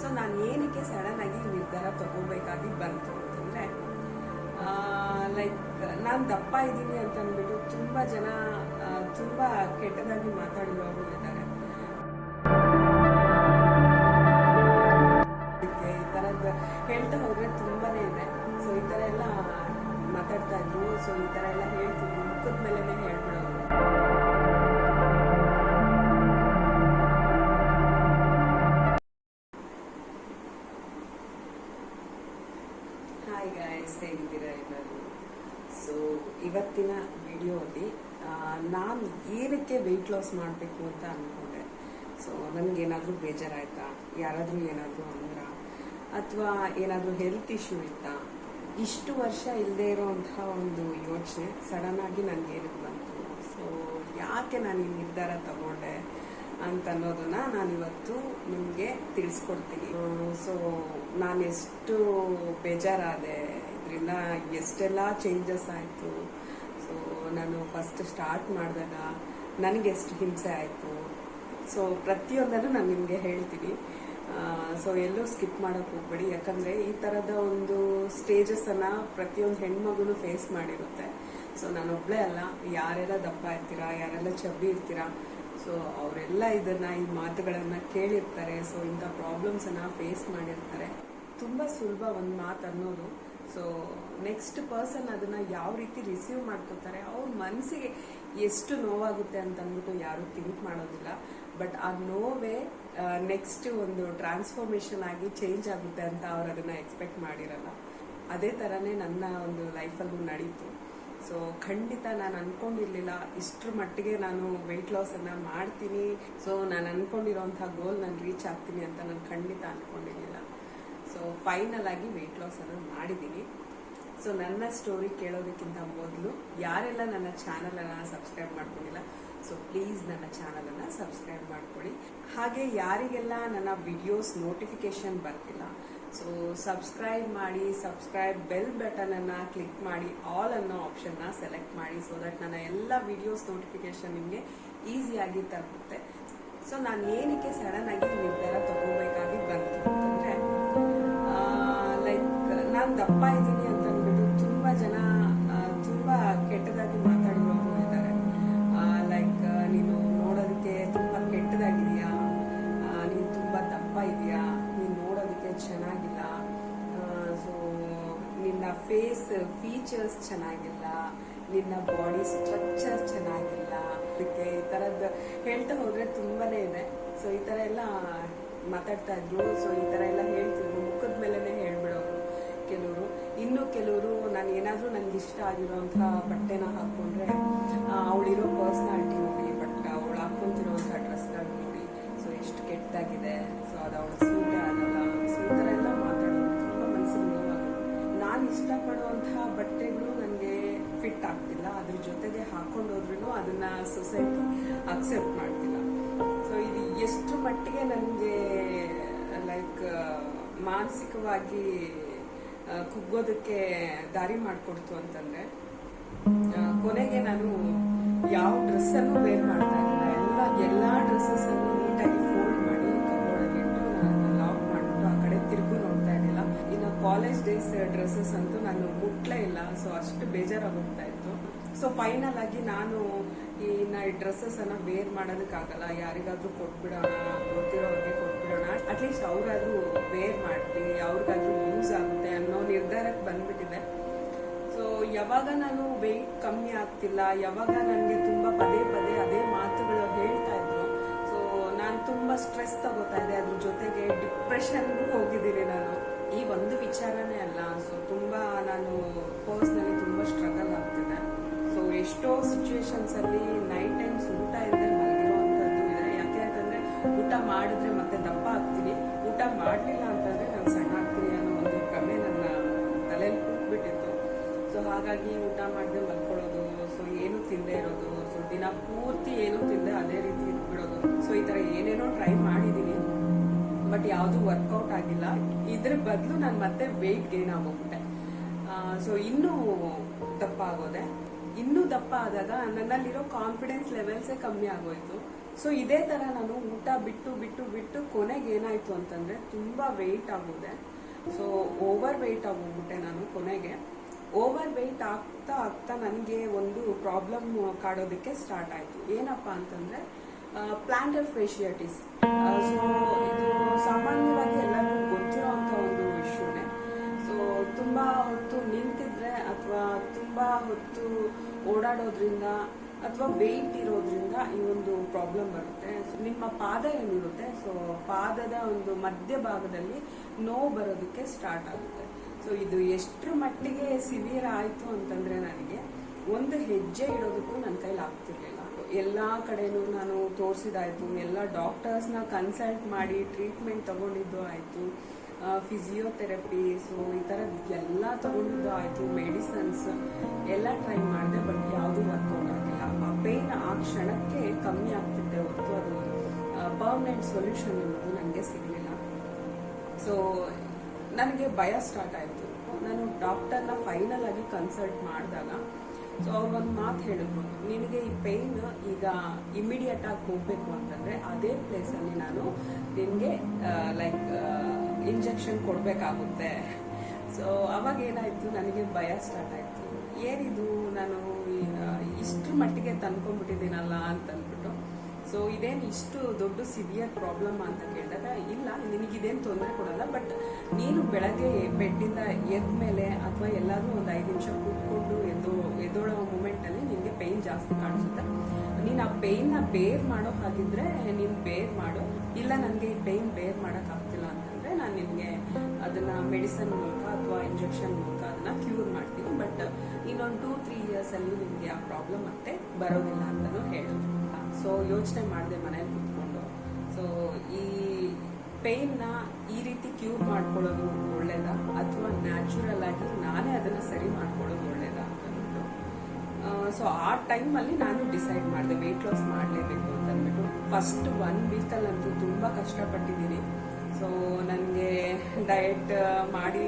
So ನಾನು ಏನಕ್ಕೆ ಸಡನ್ನಾಗಿ ನಿರ್ಧಾರ ತಗೋಬೇಕಾಗಿ ಬಂತು ಅಂತಂದರೆ ಲೈಕ್ ನಾನು ದಪ್ಪ ಇದ್ದೀನಿ ಅಂತ ಅಂದ್ಬಿಟ್ಟು ತುಂಬ ಜನ ತುಂಬ ಕೆಟ್ಟದಾಗಿ ಮಾತಾಡಿರೋರು ಇದ್ದಾರೆ. ಈ ಥರದ್ದು ಹೇಳ್ತಾ ಹೋದರೆ ತುಂಬಾ ಇದೆ. ಸೊ ಈ ಥರ ಎಲ್ಲ ಮಾತಾಡ್ತಾ ಇದ್ರು. ಸೊ ಈ ಥರ ಎಲ್ಲ ಹೇಳ್ತಿದ್ರು. ಮುಖದ ಮೇಲೆ ಹೇಳ್ಬಿಡೋರು. ಲಾಸ್ ಮಾಡಬೇಕು ಅಂತ ಅಂದ್ಕೊಂಡೆ ಸೊ ನನಗೇನಾದರೂ ಬೇಜಾರಾಯ್ತಾ? ಯಾರಾದರೂ ಏನಾದರೂ ಅಂದ್ರ? ಅಥವಾ ಏನಾದರೂ ಹೆಲ್ತ್ ಇಶ್ಯೂ ಇತ್ತಾ? ಇಷ್ಟು ವರ್ಷ ಇಲ್ಲದೆ ಇರೋವಂತಹ ಒಂದು ಯೋಚನೆ ಸಡನ್ ಆಗಿ ನನಗೆ ಏನಕ್ಕೆ ಬಂತು? ಸೊ ಯಾಕೆ ನಾನು ಈ ನಿರ್ಧಾರ ತಗೊಂಡೆ ಅಂತ ಅನ್ನೋದನ್ನ ನಾನಿವತ್ತು ನಿಮಗೆ ತಿಳಿಸ್ಕೊಡ್ತೀನಿ. ಸೊ ನಾನು ಎಷ್ಟು ಬೇಜಾರಾದೆ, ಇದರಿಂದ ಎಷ್ಟೆಲ್ಲ ಚೇಂಜಸ್ ಆಯಿತು? ಸೊ ನಾನು ಫಸ್ಟ್ ಸ್ಟಾರ್ಟ್ ಮಾಡಿದಾಗ ನನಗೆ ಎಷ್ಟು ಹಿಂಸೆ ಆಯಿತು. ಸೊ ಪ್ರತಿಯೊಂದನ್ನು ನಾನು ನಿಮಗೆ ಹೇಳ್ತೀನಿ. ಸೊ ಎಲ್ಲೂ ಸ್ಕಿಪ್ ಮಾಡೋಕೆ ಹೋಗ್ಬೇಡಿ. ಯಾಕಂದರೆ ಈ ಥರದ ಒಂದು ಸ್ಟೇಜಸ್ಸನ್ನು ಪ್ರತಿಯೊಂದು ಹೆಣ್ಮಗುನು ಫೇಸ್ ಮಾಡಿರುತ್ತೆ. ಸೊ ನಾನೊಬ್ಬಳೇ ಅಲ್ಲ. ಯಾರೆಲ್ಲ ದಪ್ಪ ಇರ್ತೀರಾ, ಯಾರೆಲ್ಲ ಚಬ್ಬಿ ಇರ್ತೀರಾ ಸೊ ಅವರೆಲ್ಲ ಇದನ್ನು, ಈ ಮಾತುಗಳನ್ನು ಕೇಳಿರ್ತಾರೆ. ಸೊ ಇಂಥ ಪ್ರಾಬ್ಲಮ್ಸನ್ನು ಫೇಸ್ ಮಾಡಿರ್ತಾರೆ. ತುಂಬ ಸುಲಭ ಒಂದು ಮಾತು ಅನ್ನೋದು. ಸೊ ನೆಕ್ಸ್ಟ್ ಪರ್ಸನ್ ಅದನ್ನ ಯಾವ ರೀತಿ ರಿಸೀವ್ ಮಾಡ್ಕೋತಾರೆ ಅವ್ರ ಮನಸ್ಸಿಗೆ ಎಷ್ಟು ನೋವಾಗುತ್ತೆ ಅಂತ ಅಂದ್ಬಿಟ್ಟು ಯಾರು ಥಿಂಕ್ ಮಾಡೋದಿಲ್ಲ. ಬಟ್ ಆ ನೋವೇ ನೆಕ್ಸ್ಟ್ ಒಂದು ಟ್ರಾನ್ಸ್ಫಾರ್ಮೇಶನ್ ಆಗಿ ಚೇಂಜ್ ಆಗುತ್ತೆ ಅಂತ ಅವ್ರು ಅದನ್ನ ಎಕ್ಸ್ಪೆಕ್ಟ್ ಮಾಡಿರಲ್ಲ. ಅದೇ ತರನೇ ನನ್ನ ಒಂದು ಲೈಫಲ್ಲೂ ನಡೀತು. ಸೊ ಖಂಡಿತ ನಾನು ಅನ್ಕೊಂಡಿರ್ಲಿಲ್ಲ, ಇಷ್ಟ್ರ ಮಟ್ಟಿಗೆ ನಾನು ವೆಯ್ಟ್ ಲಾಸನ್ನು ಮಾಡ್ತೀನಿ. ಸೊ ನಾನು ಅನ್ಕೊಂಡಿರೋಂಥ ಗೋಲ್ ನಾನು ರೀಚ್ ಆಗ್ತೀನಿ ಅಂತ ನಾನು ಖಂಡಿತ ಸೊ ಫೈನಲ್ ಆಗಿ ವೆಯ್ಟ್ ಲಾಸ್ ಅನ್ನ ಮಾಡಿದ್ದೀನಿ. ಸೊ ನನ್ನ ಸ್ಟೋರಿ ಕೇಳೋದಕ್ಕಿಂತ ಮೊದಲು ಯಾರೆಲ್ಲ ನನ್ನ ಚಾನಲ್ ಅನ್ನ ಸಬ್ಸ್ಕ್ರೈಬ್ ಮಾಡ್ಕೊಂಡಿಲ್ಲ ಸೊ ಪ್ಲೀಸ್ ನನ್ನ ಚಾನಲ್ ಅನ್ನ ಸಬ್ಸ್ಕ್ರೈಬ್ ಮಾಡ್ಕೊಳ್ಳಿ. ಹಾಗೆ ಯಾರಿಗೆಲ್ಲ ನನ್ನ ವಿಡಿಯೋಸ್ ನೋಟಿಫಿಕೇಶನ್ ಬರ್ತಿಲ್ಲ ಸೊ ಸಬ್ಸ್ಕ್ರೈಬ್ ಮಾಡಿ ಸಬ್ಸ್ಕ್ರೈಬ್ ಬೆಲ್ ಬಟನ್ ಅನ್ನ ಕ್ಲಿಕ್ ಮಾಡಿ ಆಲ್ ಅನ್ನೋ ಆಪ್ಷನ್ನ ಸೆಲೆಕ್ಟ್ ಮಾಡಿ ಸೊ ದಟ್ ನನ್ನ ಎಲ್ಲ ವಿಡಿಯೋಸ್ ನೋಟಿಫಿಕೇಶನ್ ನಿಮಗೆ ಈಸಿಯಾಗಿ ತಲುಪುತ್ತೆ. ಸೊ ನಾನು ಏನಕ್ಕೆ ಸಡನ್ ಆಗಿ ನಿರ್ಧಾರ ತಗೋಬೇಕಾಗಿ ಬಂತು ನಾನು ದಪ್ಪ ಇದ್ದೀನಿ ಅಂತ ಅಂದ್ಬಿಟ್ಟು ತುಂಬಾ ಜನ ತುಂಬ ತುಂಬಾ ಕೆಟ್ಟದಾಗಿ ಮಾತಾಡಿರೋರು ಇದ್ದಾರೆ. ಲೈಕ್ ನೀನು ನೋಡೋದಕ್ಕೆ ತುಂಬಾ ಕೆಟ್ಟದಾಗಿದೆಯಾ ನೀನು ತುಂಬಾ ದಪ್ಪ ಇದೆಯಾ ನೀನು ನೋಡೋದಕ್ಕೆ ಚೆನ್ನಾಗಿಲ್ಲ. ಸೊ ನಿನ್ನ ಫೇಸ್ ಫೀಚರ್ಸ್ ಚೆನ್ನಾಗಿಲ್ಲ. ನಿನ್ನ ಬಾಡಿ ಸ್ಟ್ರಕ್ಚರ್ ಚೆನ್ನಾಗಿಲ್ಲ. ಅದಕ್ಕೆ ಈ ಥರದ್ದು ಹೇಳ್ತಾ ಹೋದರೆ ತುಂಬಾನೇ ಇದೆ. ಸೊ ಈ ಥರ ಎಲ್ಲ ಮಾತಾಡ್ತಾ ಇದ್ರು. ಸೊ ಈ ಥರ ಎಲ್ಲ ಹೇಳ್ತಿದ್ರು. ಮುಖದ ಕೆಲವರು ಇನ್ನು ಕೆಲವರು ನಾನು ಏನಾದರೂ ನನಗೆ ಇಷ್ಟ ಆಗಿರೋಂಥ ಬಟ್ಟೆನ ಹಾಕ್ಕೊಂಡ್ರೆ ಅವಳಿರೋ ಪರ್ಸ್ನಾಲಿಟಿ ನೋಡಿ ಬಟ್ ಅವಳು ಹಾಕ್ಕೊಂತಿರೋಂಥ ಡ್ರೆಸ್ಗಳು ನೋಡಿ ಸೊ ಎಷ್ಟು ಕೆಟ್ಟದಾಗಿದೆ. ಸೊ ಅದು ಅವಳ ಸೂಟ ಆಗಲ್ಲ. ಸೊ ಎಲ್ಲ ಮಾತಾಡೋದು ತುಂಬ ಮನಸ್ಸಿಗೆ ನಾನು ಇಷ್ಟಪಡುವಂಥ ಬಟ್ಟೆಗಳು ನನಗೆ ಫಿಟ್ ಆಗ್ತಿಲ್ಲ. ಅದ್ರ ಜೊತೆಗೆ ಹಾಕೊಂಡೋದ್ರೂ ಅದನ್ನ ಸೊಸೈಟಿ ಅಕ್ಸೆಪ್ಟ್ ಮಾಡ್ತಿಲ್ಲ. ಸೊ ಇದು ಎಷ್ಟು ಮಟ್ಟಿಗೆ ನನಗೆ ಲೈಕ್ ಮಾನಸಿಕವಾಗಿ ಕುಗ್ಗೋದಕ್ಕೆ ದಾರಿ ಮಾಡಿಕೊಡ್ತು ಅಂತಂದ್ರೆ ಕೊನೆಗೆ ನಾನು ಯಾವ ಡ್ರೆಸ್ ಅನ್ನು ವೇರ್ ಮಾಡ್ತಾ ಇರಲಿಲ್ಲ, ಎಲ್ಲ, ಎಲ್ಲಾ ಡ್ರೆಸ್ಸಸ್ ಅನ್ನು ನೀಟಾಗಿ ಫೋಲ್ಡ್ ಮಾಡಿ ಕಬೋರ್ಡಲ್ಲಿ ಇಟ್ಟು ನಾನು ಲಾಕ್ ಮಾಡಿಬಿಟ್ಟು ಆ ಕಡೆ ತಿರುಗು ನೋಡ್ತಾ ಇರಲಿಲ್ಲ. ಇನ್ನು ಕಾಲೇಜ್ ಡೇಸ್ ಡ್ರೆಸ್ಸಸ್ ಅಂತೂ ನಾನು ಮುಟ್ಲೇ ಇಲ್ಲ ಸೊ ಅಷ್ಟು ಬೇಜಾರಾಗೋಗ್ತಾ ಇತ್ತು. ಸೊ ಫೈನಲ್ ಆಗಿ ನಾನು ಈ ಡ್ರೆಸ್ಸಸ್ ಅನ್ನ ವೇರ್ ಮಾಡೋದಕ್ಕಾಗಲ್ಲ, ಯಾರಿಗಾದ್ರೂ ಕೊಟ್ಬಿಡೋಣ, ಗೊತ್ತಿರೋರಿಗೆ ಕೊಟ್ಬಿಡೋಣ ಅಟ್ಲೀಸ್ಟ್ ಅವ್ರಾದ್ರೂ ವೇರ್ ಮಾಡಿ ಅವ್ರಿಗಾದ್ರೂ ಯಾವಾಗ ನಾನು ವೆಯ್ಟ್ ಕಮ್ಮಿ ಆಗ್ತಿಲ್ಲ, ಯಾವಾಗ ನನಗೆ ತುಂಬ ಪದೇ ಪದೇ ಅದೇ ಮಾತುಗಳು ಹೇಳ್ತಾ ಇದ್ರು. ಸೊ ನಾನು ತುಂಬ ಸ್ಟ್ರೆಸ್ ತಗೋತಾ ಇದ್ದೆ. ಅದ್ರ ಜೊತೆಗೆ ಡಿಪ್ರೆಷನ್ಗೂ ಹೋಗಿದ್ದೀನಿ ನಾನು. ಈ ಒಂದು ವಿಚಾರನೇ ಅಲ್ಲ. ಸೊ ತುಂಬ ನಾನು ಪರ್ಸ್ನಲಿ ತುಂಬ ಸ್ಟ್ರಗಲ್ ಆಗ್ತಿದೆ ಸೊ ಎಷ್ಟೋ ಸಿಚುವೇಶನ್ಸ್ ಅಲ್ಲಿ ನೈಟ್ ಟೈಮ್ಸ್ ಊಟ ಇಲ್ಲದೆ ಮಲಗಿರುವಂತದ್ದು ಇದೆ. ಯಾಕೆ ಅಂತಂದ್ರೆ ಊಟ ಮಾಡಿದ್ರೆ ಮತ್ತೆ ದಪ್ಪ ಆಗ್ತೀನಿ. ಊಟ ಮಾಡಲಿಲ್ಲ ಅಂತಂದ್ರೆ ನಾನು ಸಣ್ಣ ಹಾಗಾಗಿ ಊಟ ಮಾಡದೆ ಮಲ್ಕೊಳ್ಳೋದು ಸೊ ಏನು ತಿಂದೇ ಇರೋದು ಸೊ ದಿನ ಪೂರ್ತಿ ಏನು ತಿಂದೆ ಅದೇ ರೀತಿ ಇಟ್ಬಿಡೋದು ಸೊ ಈ ತರ ಏನೇನೋ ಟ್ರೈ ಮಾಡಿದೀನಿ ಬಟ್ ಯಾವುದು ವರ್ಕೌಟ್ ಆಗಿಲ್ಲ. ಇದ್ರ ಬದಲು ನಾನು ಮತ್ತೆ ವೆಯ್ಟ್ ಗೇನ್ ಆಗೋಗ್ಬಿಟ್ಟೆ. ಸೊ ಇನ್ನೂ ದಪ್ಪ ಆಗೋದೆ. ಇನ್ನೂ ದಪ್ಪ ಆದಾಗ ನನ್ನಲ್ಲಿರೋ ಕಾನ್ಫಿಡೆನ್ಸ್ ಲೆವೆಲ್ಸೇ ಕಮ್ಮಿ ಆಗೋಯ್ತು. ಸೊ ಇದೇ ತರ ನಾನು ಊಟ ಬಿಟ್ಟು ಬಿಟ್ಟು ಬಿಟ್ಟು ಕೊನೆಗೆ ಏನಾಯ್ತು ಅಂತಂದ್ರೆ ತುಂಬಾ ವೆಯ್ಟ್ ಆಗೋದೆ. ಸೊ ಓವರ್ ವೆಯ್ಟ್ ಆಗೋಗ್ಬಿಟ್ಟೆ ನಾನು ಕೊನೆಗೆ. ಓವರ್ ವೆಯ್ಟ್ ಆಗ್ತಾ ಆಗ್ತಾ ನನಗೆ ಒಂದು ಪ್ರಾಬ್ಲಮ್ ಕಾಡೋದಕ್ಕೆ ಸ್ಟಾರ್ಟ್ ಆಯಿತು. ಏನಪ್ಪ ಅಂತಂದರೆ ಪ್ಲಾಂಟರ್ ಫೇಶಿಯಟಿಸ್ ಸೊ ಇದು ಸಾಮಾನ್ಯವಾಗಿ ಎಲ್ಲರಿಗೂ ಗೊತ್ತಿರೋವಂಥ ಒಂದು ವಿಷಯನೇ. ಸೊ ತುಂಬ ಹೊತ್ತು ನಿಂತಿದ್ರೆ ಅಥವಾ ತುಂಬ ಹೊತ್ತು ಓಡಾಡೋದ್ರಿಂದ ಅಥವಾ ವೆಯ್ಟ್ ಇರೋದ್ರಿಂದ ಈ ಒಂದು ಪ್ರಾಬ್ಲಮ್ ಬರುತ್ತೆ. ನಿಮ್ಮ ಪಾದ ಏನಿರುತ್ತೆ? ಸೊ ಪಾದದ ಒಂದು ಮಧ್ಯಭಾಗದಲ್ಲಿ ನೋವು ಬರೋದಕ್ಕೆ ಸ್ಟಾರ್ಟ್ ಆಗುತ್ತೆ. ಸೊ ಇದು ಎಷ್ಟರ ಮಟ್ಟಿಗೆ ಸಿವಿಯರ್ ಆಯಿತು ಅಂತಂದ್ರೆ ನನಗೆ ಒಂದು ಹೆಜ್ಜೆ ಇಡೋದಕ್ಕೂ ನನ್ನ ಕೈಲಿ ಆಗ್ತಿರ್ಲಿಲ್ಲ. ಎಲ್ಲ ಕಡೆನೂ ನಾನು ತೋರಿಸಿದಾಯಿತು. ಎಲ್ಲ ಡಾಕ್ಟರ್ಸ್ನ ಕನ್ಸಲ್ಟ್ ಮಾಡಿ ಟ್ರೀಟ್ಮೆಂಟ್ ತಗೊಂಡಿದ್ದು ಆಯ್ತು. ಫಿಸಿಯೋಥೆರಪಿ ಸೊ ಈ ಥರದ್ದು ಎಲ್ಲ ತಗೊಂಡಿದ್ದು ಆಯಿತು. ಮೆಡಿಸನ್ಸ್ ಎಲ್ಲ ಟ್ರೈ ಮಾಡಿದೆ ಬಟ್ ಯಾವುದೂ ವರ್ಕೌಟ್ ಆಗಿಲ್ಲ ಆ ಪೇನ್ ಆ ಕ್ಷಣಕ್ಕೆ ಕಮ್ಮಿ ಆಗ್ತಿದ್ದೆ ಹೊರತು ಅದು ಪರ್ಮನೆಂಟ್ ಸೊಲ್ಯೂಷನ್ ಅನ್ನೋದು ನನಗೆ ಸಿಗಲಿಲ್ಲ. ಸೊ ನನಗೆ ಭಯ ಸ್ಟಾರ್ಟ್ ಆಯಿತು. ನಾನು ಡಾಕ್ಟರ್ನ ಫೈನಲ್ ಆಗಿ ಕನ್ಸಲ್ಟ್ ಮಾಡಿದಾಗ ಸೊ ಅವ್ರು ಒಂದು ಮಾತು ಹೇಳಿದ್ರು, ನಿನಗೆ ಈ ಪೇಯ್ನ್ ಈಗ ಇಮಿಡಿಯೇಟ್ ಆಗಿ ಹೋಗ್ಬೇಕು ಅಂತಂದ್ರೆ ಅದೇ ಪ್ಲೇಸಲ್ಲಿ ನಾನು ನಿನಗೆ ಲೈಕ್ ಇಂಜೆಕ್ಷನ್ ಕೊಡಬೇಕಾಗುತ್ತೆ. ಸೊ ಅವಾಗ ಏನಾಯ್ತು, ನನಗೆ ಭಯ ಸ್ಟಾರ್ಟ್ ಆಯ್ತು. ಏನಿದು? ನಾನು ಇಷ್ಟು ಮಟ್ಟಿಗೆ ತಂದ್ಕೊಂಡ್ಬಿಟ್ಟಿದ್ದೀನಲ್ಲ ಅಂತ ಅಂದ್ಬಿಟ್ಟು ಸೊ ಇದೇನು ಇಷ್ಟು ದೊಡ್ಡ ಸಿವಿಯರ್ ಪ್ರಾಬ್ಲಮ್ ಅಂತ ಕೇಳಿದಾಗ, ಇಲ್ಲ, ನಿನಗಿದೇನು ತೊಂದರೆ ಕೊಡಲ್ಲ ಬಟ್ ನೀನು ಬೆಳಗ್ಗೆ ಬೆಡ್ಡಿಂದ ಎದ್ದ ಮೇಲೆ ಅಥವಾ ಎಲ್ಲಾದರೂ ಒಂದು ಐದು ನಿಮಿಷ ಕೂತ್ಕೊಂಡು ಎದ್ದು, ಎದ್ದೋಳೋ ಮೂಮೆಂಟಲ್ಲಿ ನಿನಗೆ ಪೇಯ್ನ್ ಜಾಸ್ತಿ ಕಾಣಿಸುತ್ತೆ. ನೀನು ಆ ಪೇಯ್ನ ಬೇರ್ ಮಾಡೋ ಹಾಗಿದ್ರೆ ನೀನು ಬೇರ್ ಮಾಡು. ಇಲ್ಲ, ನನಗೆ ಈ ಪೇಯ್ನ್ ಬೇರ್ ಮಾಡೋಕ್ಕಾಗ್ತಿಲ್ಲ ಅಂತಂದರೆ ನಾನು ನಿನಗೆ ಅದನ್ನು ಮೆಡಿಸನ್ ಮೂಲಕ ಅಥವಾ ಇಂಜೆಕ್ಷನ್ ಮೂಲಕ ಅದನ್ನ ಕ್ಯೂರ್ ಮಾಡ್ತೀವಿ ಬಟ್ ಇನ್ನೊಂದು ಟೂ ತ್ರೀ ಇಯರ್ಸ್ ಅಲ್ಲಿ ನಿಮ್ಗೆ ಆ ಪ್ರಾಬ್ಲಮ್ ಮತ್ತೆ ಬರೋದಿಲ್ಲ ಅಂತಲೂ ಹೇಳಿದ್ರು ಸೊ ಯೋಚನೆ ಮಾಡಿದೆ ಮನೇಲಿ ಕುತ್ಕೊಂಡು. ಸೊ ಈ ಪೇನ್ನ ಈ ರೀತಿ ಕ್ಯೂರ್ ಮಾಡ್ಕೊಳ್ಳೋದು ಒಳ್ಳೇದಾ? ಅಥವಾ ನ್ಯಾಚುರಲ್ ಆಗಿ ನಾನೇ ಅದನ್ನ ಸರಿ ಮಾಡ್ಕೊಳ್ಳೋದು ಒಳ್ಳೇದಾ ಅಂತಂದ್ಬಿಟ್ಟು ಸೊ ಆ ಟೈಮಲ್ಲಿ ನಾನು ಡಿಸೈಡ್ ಮಾಡಿದೆ ವೆಯ್ಟ್ ಲಾಸ್ ಮಾಡಲೇಬೇಕು ಅಂತ ಅಂದ್ಬಿಟ್ಟು. ಫಸ್ಟ್ ಒನ್ ವೀಕಲ್ಲಂತೂ ತುಂಬ ಕಷ್ಟಪಟ್ಟಿದ್ದೀನಿ. ಸೊ ನನಗೆ ಡಯಟ್ ಮಾಡಿ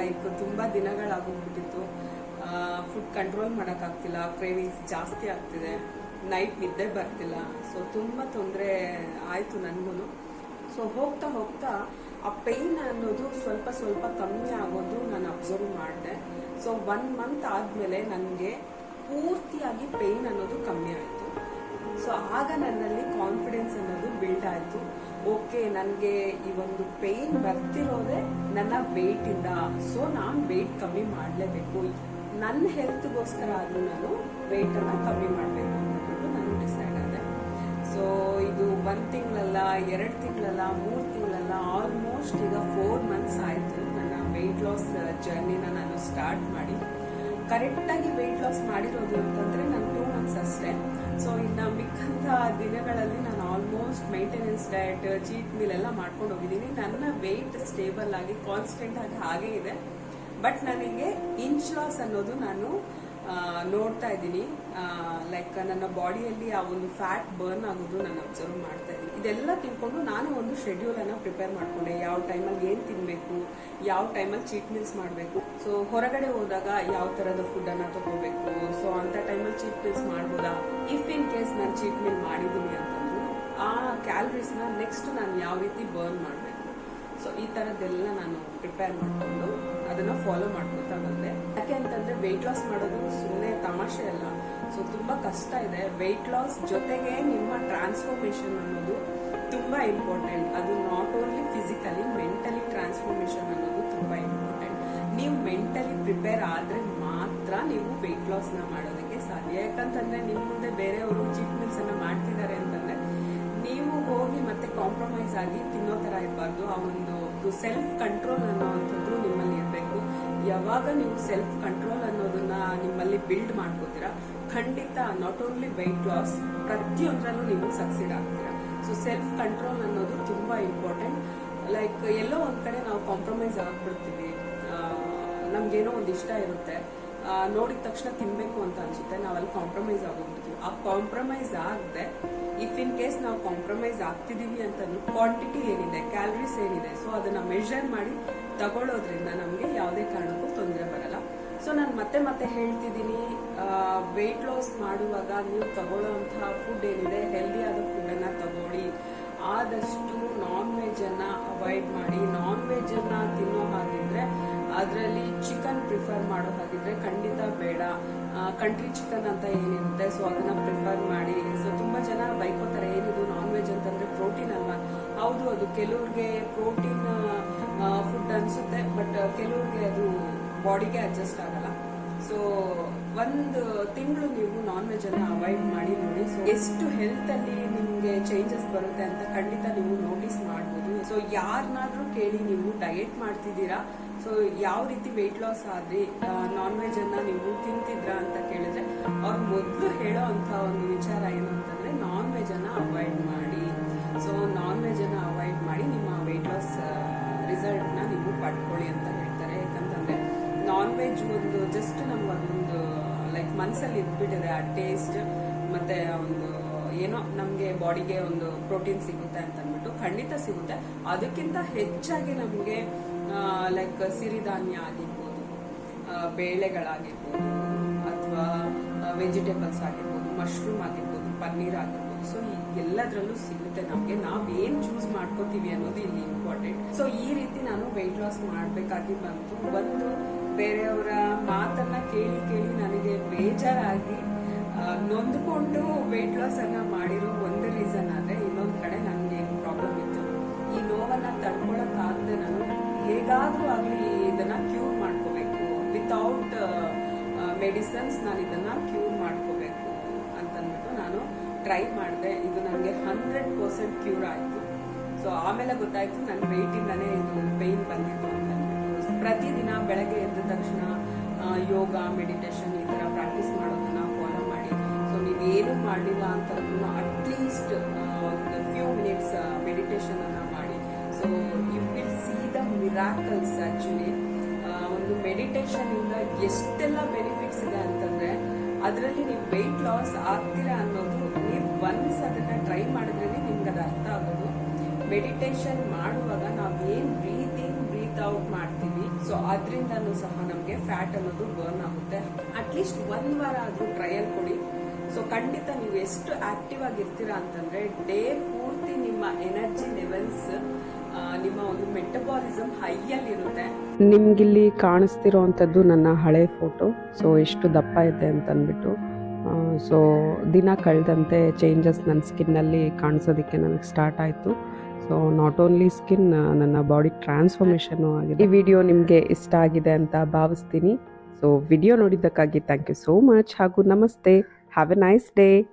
ಲೈಕ್ ತುಂಬ ದಿನಗಳಾಗೋಗ್ಬಿಟ್ಟಿತ್ತು ಫುಡ್ ಕಂಟ್ರೋಲ್ ಮಾಡೋಕ್ಕಾಗ್ತಿಲ್ಲ ಕ್ರೇವಿಂಗ್ಸ್ ಜಾಸ್ತಿ ಆಗ್ತಿದೆ. ನೈಟ್ ನಿದ್ದೆ ಬರ್ತಿಲ್ಲ. ಸೊ ತುಂಬ ತೊಂದರೆ ಆಯಿತು ನನಗೂ ಸೊ ಹೋಗ್ತಾ ಹೋಗ್ತಾ ಆ ಪೇಯ್ನ್ ಅನ್ನೋದು ಸ್ವಲ್ಪ ಸ್ವಲ್ಪ ಕಮ್ಮಿ ಆಗೋದು ನಾನು ಅಬ್ಸರ್ವ್ ಮಾಡಿದೆ. ಸೊ ಒನ್ ಮಂತ್ ಆದಮೇಲೆ ನನಗೆ ಪೂರ್ತಿಯಾಗಿ ಪೇಯ್ನ್ ಅನ್ನೋದು ಕಮ್ಮಿ ಆಯಿತು. ಸೊ ಆಗ ನನ್ನಲ್ಲಿ ಕಾನ್ಫಿಡೆನ್ಸ್ ಅನ್ನೋದು ಬಿಲ್ಡ್ ಆಯಿತು. ಓಕೆ ನನಗೆ ಈ ಒಂದು ಪೇಯ್ನ್ ಬರ್ತಿರೋದೇ ನನ್ನ ವೇಟ್ ಇಂದ. ಸೊ ನಾನು ವೆಯ್ಟ್ ಕಮ್ಮಿ ಮಾಡಲೇಬೇಕು. ನನ್ನ ಹೆಲ್ತ್ಗೋಸ್ಕರ ಆದರೂ ನಾನು ಅನ್ನ ಕಮ್ಮಿ ಮಾಡಬೇಕು ಅಂದ್ಬಿಟ್ಟು ನಾನು ಡಿಸೈಡ್ ಆದೆ. ಸೊ ಇದು ಒಂದು ತಿಂಗಳಲ್ಲ, ಎರಡು ತಿಂಗಳಲ್ಲ, ಮೂರು ತಿಂಗಳಲ್ಲ ಆಲ್ಮೋಸ್ಟ್ ಈಗ ಫೋರ್ ಮಂತ್ಸ್ ಆಯಿತು ನನ್ನ ವೆಯ್ಟ್ ಲಾಸ್ ಜರ್ನಿನ ನಾನು ಸ್ಟಾರ್ಟ್ ಮಾಡಿ. ಕರೆಕ್ಟಾಗಿ ವೆಯ್ಟ್ ಲಾಸ್ ಮಾಡಿರೋದು ಅಂತಂದ್ರೆ ನಾನು ಟೂ ಮಂತ್ಸ್ ಅಷ್ಟೇ. ಸೊ ಇನ್ನು ಮಿಕ್ಕಂತ ದಿನಗಳಲ್ಲಿ ನಾನು almost maintenance diet cheat meal ಎಲ್ಲ ಮಾಡ್ಕೊಂಡು ಹೋಗಿದ್ದೀನಿ. ನನ್ನ ವೆಯ್ಟ್ ಸ್ಟೇಬಲ್ ಆಗಿ ಕಾನ್ಸ್ಟೆಂಟ್ ಆಗಿ ಹಾಗೆ ಇದೆ. ಬಟ್ ನನಗೆ ಇಂಚ್ ಲಾಸ್ ಅನ್ನೋದು ನಾನು ನೋಡ್ತಾ ಇದ್ದೀನಿ. ಲೈಕ್ ನನ್ನ ಬಾಡಿಯಲ್ಲಿ ಆ ಒಂದು ಫ್ಯಾಟ್ ಬರ್ನ್ ಆಗೋದು ನಾನು ಅಬ್ಸರ್ವ್ ಮಾಡ್ತಾ ಇದ್ದೀನಿ. ಇದೆಲ್ಲ ತಿಳ್ಕೊಂಡು ನಾನು ಒಂದು ಶೆಡ್ಯೂಲ್ ಅನ್ನ ಪ್ರಿಪೇರ್ ಮಾಡಿಕೊಂಡೆ. ಯಾವ ಟೈಮಲ್ಲಿ ಏನು ತಿನ್ನಬೇಕು ಯಾವ ಟೈಮಲ್ಲಿ ಚೀಟ್ ಮೀಲ್ಸ್ ಮಾಡಬೇಕು. ಸೊ ಹೊರಗಡೆ ಹೋದಾಗ ಯಾವ ಥರದ ಫುಡ್ಡನ್ನು ತಗೋಬೇಕು? ಸೊ ಅಂಥ ಟೈಮಲ್ಲಿ ಚೀಟ್ ಮೀಲ್ಸ್ ಮಾಡ್ಬೋದಾ? ಇಫ್ ಇನ್ ಕೇಸ್ ನಾನು ಚೀಟ್ ಮೀಲ್ ಮಾಡಿದ್ದೀನಿ ಅಂತಂದ್ರು, ಆ ಕ್ಯಾಲರೀಸ್ನ ನೆಕ್ಸ್ಟ್ ನಾನು ಯಾವ ರೀತಿ ಬರ್ನ್ ಮಾಡಬೇಕು? ಸೊ ಈ ಥರದ್ದೆಲ್ಲ ನಾನು ಪ್ರಿಪೇರ್ ಮಾಡಿಕೊಂಡು ಅದನ್ನು ಫಾಲೋ ಮಾಡ್ಕೊತಾ ಬಂದೆ. ಯಾಕೆ ಅಂತಂದ್ರೆ ವೆಯ್ಟ್ ಲಾಸ್ ಮಾಡೋದು ಸುಮ್ಮನೆ ತಮಾಷೆ ಅಲ್ಲ. ಸೊ ತುಂಬಾ ಕಷ್ಟ ಇದೆ. ವೆಯ್ಟ್ ಲಾಸ್ ಜೊತೆಗೆ ನಿಮ್ಮ ಟ್ರಾನ್ಸ್ಫಾರ್ಮೇಶನ್ ಅನ್ನೋದು ತುಂಬಾ ಇಂಪಾರ್ಟೆಂಟ್ ಅದು not only physically mentally transformation ಅನ್ನೋದು ತುಂಬಾ ಇಂಪಾರ್ಟೆಂಟ್ ನೀವು ಮೆಂಟಲಿ ಪ್ರಿಪೇರ್ ಆದ್ರೆ ಮಾತ್ರ ನೀವು ವೆಯ್ಟ್ನ ಮಾಡೋದಕ್ಕೆ ಸಾಧ್ಯ. ಯಾಕಂತಂದ್ರೆ ನಿಮ್ ಮುಂದೆ ಬೇರೆಯವರು ಚೀಟ್ ಅನ್ನ ಮಾಡ್ತಿದ್ದಾರೆ ಅಂತಂದ್ರೆ ನೀವು ಹೋಗಿ ಮತ್ತೆ ಕಾಂಪ್ರಮೈಸ್ ಆಗಿ ತಿನ್ನೋ ತರ ಇರಬಾರ್ದು. ಆ ಒಂದು ಸೆಲ್ಫ್ ಕಂಟ್ರೋಲ್ ಅನ್ನೋವಂಥದ್ದು ನಿಮ್ಮಲ್ಲಿ ಇರಬೇಕು ಯಾವಾಗ ನೀವು ಸೆಲ್ಫ್ ಕಂಟ್ರೋಲ್ ಅನ್ನೋದನ್ನ ನಿಮ್ಮಲ್ಲಿ ಬಿಲ್ಡ್ ಮಾಡ್ಕೋತೀರಾ, ಖಂಡಿತ ನಾಟ್ ಓನ್ಲಿ ವೆಯ್ಟ್ ಲಾಸ್ ಪ್ರತಿಯೊಂದರಲ್ಲೂ ನೀವು ಸಕ್ಸೀಡ್ ಆಗ್ತೀರಾ. ಸೊ ಸೆಲ್ಫ್ ಕಂಟ್ರೋಲ್ ಅನ್ನೋದು ತುಂಬಾ ಇಂಪಾರ್ಟೆಂಟ್ ಲೈಕ್ ಎಲ್ಲೋ ಒಂದ್ ಕಡೆ ನಾವು ಕಾಂಪ್ರಮೈಸ್ ಆಗ್ಬಿಡ್ತೀವಿ. ನಮ್ಗೇನೋ ಒಂದು ಇಷ್ಟ ಇರುತ್ತೆ. ನೋಡಿದ ತಕ್ಷಣ ತಿನ್ಬೇಕು ಅಂತ ಅನ್ಸುತ್ತೆ. ನಾವಲ್ಲಿ ಕಾಂಪ್ರಮೈಸ್ ಆಗೋಗ್ಬಿಡ್ತೀವಿ. ಆ ಕಾಂಪ್ರಮೈಸ್ ಆಗದೆ ಇಫ್ ಇನ್ ಕೇಸ್ ನಾವು ಕಾಂಪ್ರಮೈಸ್ ಆಗ್ತಿದ್ದೀವಿ ಅಂತ ಕ್ವಾಂಟಿಟಿ ಏನಿದೆ ಕ್ಯಾಲರೀಸ್ ಏನಿದೆ ಸೊ ಅದನ್ನ ಮೆಷರ್ ಮಾಡಿ ತಗೊಳ್ಳೋದ್ರಿಂದ ನಮಗೆ ಯಾವುದೇ ಕಾರಣಕ್ಕೂ ತೊಂದರೆ ಬರಲ್ಲ. ಸೊ ನಾನು ಮತ್ತೆ ಮತ್ತೆ ಹೇಳ್ತಿದ್ದೀನಿ ವೆಯ್ಟ್ ಲಾಸ್ ಮಾಡುವಾಗ ನೀವು ತಗೊಳ್ಳೋಂತಹ ಫುಡ್ ಏನಿದೆ ಹೆಲ್ದಿಯಾದ ಫುಡ್ಡನ್ನು ತಗೊಳ್ಳಿ. ಆದಷ್ಟು ನಾನ್ ವೆಜ್ಜನ್ನು ಅವಾಯ್ಡ್ ಮಾಡಿ. ನಾನ್ ವೆಜ್ಜನ್ನು ತಿನ್ನೋ ಹಾಗಿದ್ರೆ, ಅದರಲ್ಲಿ ಚಿಕನ್ ಪ್ರಿಫರ್ ಮಾಡೋ ಹಾಗಿದ್ರೆ ಖಂಡಿತ ಬೇಡ. ಕಂಟ್ರಿ ಚಿಕನ್ ಅಂತ ಏನಿರುತ್ತೆ ಸೊ ಅದನ್ನ ಪ್ರಿಫರ್ ಮಾಡಿ. ಸೊ ತುಂಬಾ ಜನ ಬೈಕೋತಾರೆ, ಏನಿದು ನಾನ್ ವೆಜ್ ಅಂತಂದ್ರೆ ಪ್ರೋಟೀನ್ ಅಲ್ವಾ? ಹೌದು, ಅದು ಕೆಲವ್ರಿಗೆ ಪ್ರೋಟೀನ್ ಫುಡ್ ಅನ್ಸುತ್ತೆ ಬಟ್ ಕೆಲವ್ರಿಗೆ ಅದು ಬಾಡಿಗೆ ಅಡ್ಜಸ್ಟ್ ಆಗಲ್ಲ. ಸೊ ಒಂದು ತಿಂಗಳು ನೀವು ನಾನ್ ವೆಜ್ ಅನ್ನ ಅವಾಯ್ಡ್ ಮಾಡಿ ನೋಡಿ. ಸೊ ಎಷ್ಟು ಹೆಲ್ತ್ ಅಲ್ಲಿ ನಿಮ್ಗೆ ಚೇಂಜಸ್ ಬರುತ್ತೆ ಅಂತ ಖಂಡಿತ ನೀವು ನೋಟಿಸ್ ಮಾಡ್ಬೋದು. ಸೊ ಯಾರನ್ನಾದ್ರೂ ಕೇಳಿ ನೀವು ಡಯೆಟ್ ಮಾಡ್ತಿದ್ದೀರಾ? ಸೊ ಯಾವ ರೀತಿ ವೆಯ್ಟ್ ಲಾಸ್ ಆದ್ರಿ? ನಾನ್ ವೆಜ್ ಅನ್ನ ನೀವು ತಿಂತಿದ್ರಾ ಅಂತ ಕೇಳಿದ್ರೆ, ಅವ್ರು ಮೊದಲು ಹೇಳೋ ಅಂತ ಒಂದು ವಿಚಾರ ಏನು ಅಂತಂದ್ರೆ ನಾನ್ ವೆಜ್ ಅನ್ನ ಅವಾಯ್ಡ್ ಮಾಡಿ. ಸೊ ನಾನ್ ವೆಜ್ ಅನ್ನ ಅವಾಯ್ಡ್ ಮಾಡಿ ನಿಮ್ಮ ವೆಯ್ಟ್ ಲಾಸ್ ರಿಸಲ್ಟ್ನ ನೀವು ಪಡ್ಕೊಳ್ಳಿ ಅಂತ ಹೇಳ್ತಾರೆ. ಯಾಕಂತಂದ್ರೆ ನಾನ್ ವೆಜ್ ಒಂದು ಜಸ್ಟ್ ನಮ್ಗೆ ಅದೊಂದು ಲೈಕ್ ಮನಸ್ಸಲ್ಲಿ ಇದ್ಬಿಟ್ಟಿದೆ ಆ ಟೇಸ್ಟ್ ಮತ್ತೆ ಒಂದು ಏನೋ ನಮಗೆ ಬಾಡಿಗೆ ಒಂದು ಪ್ರೋಟೀನ್ ಸಿಗುತ್ತೆ ಅಂತ ಅಂದ್ಬಿಟ್ಟು ಖಂಡಿತ ಸಿಗುತ್ತೆ. ಅದಕ್ಕಿಂತ ಹೆಚ್ಚಾಗಿ ನಮಗೆ ಲೈಕ್ ಸಿರಿಧಾನ್ಯ ಆಗಿರ್ಬೋದು ಬೇಳೆಗಳಾಗಿರ್ಬೋದು, ಅಥವಾ ವೆಜಿಟೇಬಲ್ಸ್ ಆಗಿರ್ಬೋದು ಮಶ್ರೂಮ್ ಆಗಿರ್ಬೋದು, ಪನ್ನೀರ್ ಆಗಿರ್ಬೋದು. ಸೊ ಎಲ್ಲದರಲ್ಲೂ ಸಿಗುತ್ತೆ ನಮಗೆ. ನಾವು ಏನ್ ಚೂಸ್ ಮಾಡ್ಕೋತೀವಿ ಅನ್ನೋದು ಇಲ್ಲಿ ಇಂಪಾರ್ಟೆಂಟ್ ಸೊ ಈ ರೀತಿ ನಾನು ವೆಯ್ಟ್ ಲಾಸ್ ಮಾಡ್ಬೇಕಾಗಿ ಬಂತು. ಒಂದು ಬೇರೆಯವರ ಮಾತನ್ನ ಕೇಳಿ ಕೇಳಿ ನನಗೆ ಬೇಜಾರಾಗಿ ನೊಂದ್ಕೊಂಡು ವೆಯ್ಟ್ ಲಾಸ್ ಅನ್ನ ಮಾಡಿರೋ ಒಂದು ರೀಸನ್ ಆದ್ರೆ ಇನ್ನೊಂದ್ ಕಡೆ ನನಗೆ ಪ್ರಾಬ್ಲಮ್ ಇತ್ತು. ಈ ನೋವನ್ನ ತಡ್ಕೊಳಕ್ಕಾಗದೆ ನಾನು ಹೇಗಾದ್ರೂ ಆಗ್ಲಿ ಇದನ್ನ ಕ್ಯೂರ್ ಮಾಡ್ಕೋಬೇಕು. ವಿತೌಟ್ ಮೆಡಿಸನ್ಸ್ ನಾನು ಇದನ್ನ ಕ್ಯೂರ್ ಮಾಡ್ಕೋಬೇಕು ಅಂತಂದ್ಬಿಟ್ಟು ನಾನು ಟ್ರೈ ಮಾಡಿದೆ. ಇದು ನನಗೆ ಹಂಡ್ರೆಡ್ ಪರ್ಸೆಂಟ್ ಕ್ಯೂರ್ ಆಯ್ತು. ಸೊ ಆಮೇಲೆ ಗೊತ್ತಾಯ್ತು ನನ್ನ ವೆಯ್ಟಿಂದನೇ ಇದು ಪೇಯ್ನ್ ಬಂದಿತ್ತು ಅಂತ ಪ್ರತಿದಿನ ಬೆಳಗ್ಗೆ ಎದ್ದ ತಕ್ಷಣ ಯೋಗ ಮೆಡಿಟೇಷನ್ ಈ ಥರ ಪ್ರಾಕ್ಟೀಸ್ ಮಾಡೋದನ್ನ ನೀವೇನು ಮಾಡಲಿಲ್ಲ ಅಂತಂದ್ರೂ ಅಟ್ಲೀಸ್ಟ್ ಒಂದು ಫ್ಯೂ ಮಿನಿಟ್ಸ್ ಮೆಡಿಟೇಷನ್ ಅನ್ನ ಮಾಡಿ. So you will see the miracles actually ಒಂದು ಮೆಡಿಟೇಷನ್ ಇಂದ ಎಷ್ಟೆಲ್ಲ ಬೆನಿಫಿಟ್ಸ್ ಇದೆ ಅಂತಂದ್ರೆ, ಅದರಲ್ಲಿ ನೀವು ವೆಯ್ಟ್ ಲಾಸ್ ಆಗ್ತೀರಾ ಅನ್ನೋದು ನೀವು ಒನ್ಸ್ ಅದನ್ನ ಟ್ರೈ ಮಾಡಿದ್ರೆ ನಿಮ್ಗೆ ಅದು ಅರ್ಥ ಆಗೋದು. ಮೆಡಿಟೇಷನ್ ಮಾಡುವಾಗ ನಾವು ಏನು ಬ್ರೀತಿಂಗ್ ಬ್ರೀತ್ ಔಟ್ ಮಾಡ್ತೀವಿ ಸೊ ಅದರಿಂದನೂ ಸಹ ನಮಗೆ ಫ್ಯಾಟ್ ಅನ್ನೋದು ಬರ್ನ್ ಆಗುತ್ತೆ. ಅಟ್ಲೀಸ್ಟ್ ಒಂದು ವಾರ ಆದರೂ ಟ್ರಯಲ್ ಕೊಡಿ. ಸೊ ಖಂಡಿತ ನೀವು ಎಷ್ಟು ಆಕ್ಟಿವ್ ಆಗಿರ್ತೀರಾ ಅಂತಂದ್ರೆ ಡೇ ಪೂರ್ತಿ ನಿಮ್ಮ ಎನರ್ಜಿ ಲೆವೆಲ್ಸ್ ನಿಮ್ಮ ಒಂದು ಮೆಟಬಾಲಿಸಮ್ ಹೈಯಲ್ಲಿ ಇರುತ್ತೆ ನಿಮ್ಗಿಲ್ಲಿ ಕಾಣಿಸ್ತಿರೋ ಅಂಥದ್ದು ನನ್ನ ಹಳೆ ಫೋಟೋ ಸೊ ಎಷ್ಟು ದಪ್ಪ ಇದೆ ಅಂತ ಅಂದ್ಬಿಟ್ಟು ಸೊ ದಿನ ಕಳೆದಂತೆ ಚೇಂಜಸ್ ನನ್ನ ಸ್ಕಿನ್ನಲ್ಲಿ ಕಾಣಿಸೋದಕ್ಕೆ ನನಗೆ ಸ್ಟಾರ್ಟ್ ಆಯಿತು. ಸೊ ನಾಟ್ ಓನ್ಲಿ ಸ್ಕಿನ್ ನನ್ನ ಬಾಡಿ ಟ್ರಾನ್ಸ್ಫಾರ್ಮೇಷನ್ನು ಆಗಿದೆ. ಈ ವಿಡಿಯೋ ನಿಮಗೆ ಇಷ್ಟ ಆಗಿದೆ ಅಂತ ಭಾವಿಸ್ತೀನಿ. ಸೊ ವಿಡಿಯೋ ನೋಡಿದ್ದಕ್ಕಾಗಿ ಥ್ಯಾಂಕ್ ಯು ಸೋ ಮಚ್ ಹಾಗೂ ನಮಸ್ತೆ. Have a nice day.